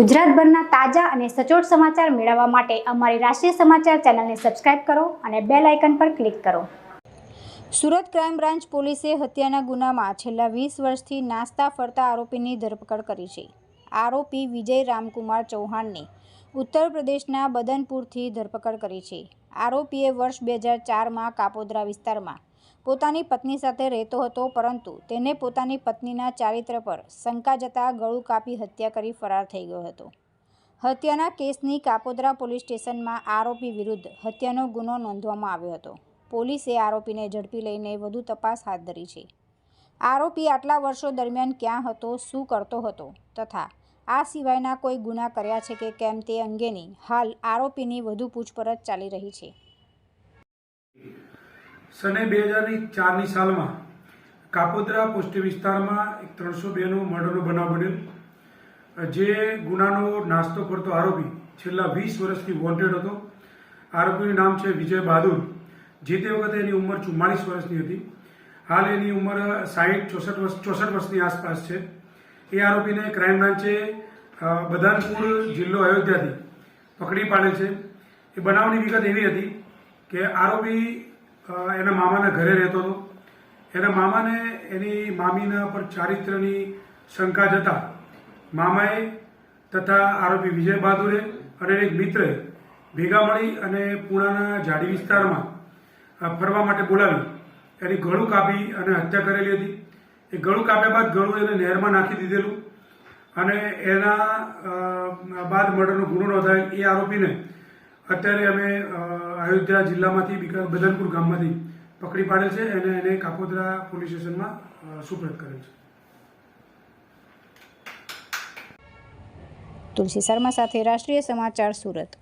ગુજરાતભરના તાજા અને સચોટ સમાચાર મેળવવા માટે અમારી રાષ્ટ્રીય સમાચાર ચેનલને સબસ્ક્રાઇબ કરો અને બેલ આઇકન પર ક્લિક કરો. સુરત ક્રાઇમ બ્રાન્ચ પોલીસે હત્યાના ગુનામાં છેલ્લા વીસ વર્ષથી નાસ્તા ફરતા આરોપીની ધરપકડ કરી છે. આરોપી વિજય રામકુમાર ચૌહાણની ઉત્તર પ્રદેશના બદનપુરથી ધરપકડ કરી છે. આરોપીએ વર્ષ બે હજાર ચારમાં કાપોદ્રા વિસ્તારમાં પોતાની પત્ની સાથે રહેતો હતો, પરંતુ તેને પોતાની પત્નીના ચારિત્ર પર શંકા જતા ગળું કાપી હત્યા કરી ફરાર થઈ ગયો હતો. હત્યાના કેસની કાપોદ્રા પોલીસ સ્ટેશનમાં આરોપી વિરુદ્ધ હત્યાનો ગુનો નોંધવામાં આવ્યો હતો. પોલીસે આરોપીને ઝડપી લઈને વધુ તપાસ હાથ ધરી છે. આરોપી આટલા વર્ષો દરમિયાન ક્યાં હતો, શું કરતો હતો તથા આ સિવાયના કોઈ ગુના કર્યા છે કે કેમ તે અંગેની હાલ આરોપીની વધુ પૂછપરછ ચાલી રહી છે. સને બે હજારની ચારની સાલમાં કાપોદ્રા પોસ્ટી વિસ્તારમાં એક ત્રણસો બેનો મર્ડરનો બનાવ બનેલ જે ગુનાનો નાસ્તો કરતો આરોપી છેલ્લા વીસ વર્ષથી વોન્ટેડ હતો. આરોપીનું નામ છે વિજય બહાદુર. જે તે વખતે એની ઉંમર ચુમ્માલીસ વર્ષની હતી. હાલ એની ઉંમર સાહીઠ, ચોસઠ વર્ષ, ચોસઠ વર્ષની આસપાસ છે. એ આરોપીને ક્રાઇમ બ્રાન્ચે બધાનપુર જિલ્લો અયોધ્યાથી પકડી પાડેલ છે. એ બનાવની વિગત એવી હતી કે આરોપી એના મામાના ઘરે રહેતો હતો. એના મામાને એની મામીના પર ચારિત્રની શંકા જતા મામાએ તથા આરોપી વિજય બહાદુરે અને એક મિત્રએ ભેગા મળી અને પુણાના જાડી વિસ્તારમાં ફરવા માટે બોલાવી. એની ગળું કાપી અને હત્યા કરેલી હતી. એ ગળું કાપ્યા બાદ ગળું એને નહેરમાં નાખી દીધેલું અને એના બાદ મર્ડરનો ગુનો નોંધાય એ આરોપીને અત્યારે અમે અયોધ્યા જિલ્લામાંથી બદનપુર ગામમાંથી પકડી પાડે છે અને એને કાપોદરા પોલીસ સ્ટેશનમાં સુપ્રત કરેલ છે. તુલસી શર્મા સાથે રાષ્ટ્રીય સમાચાર સુરત.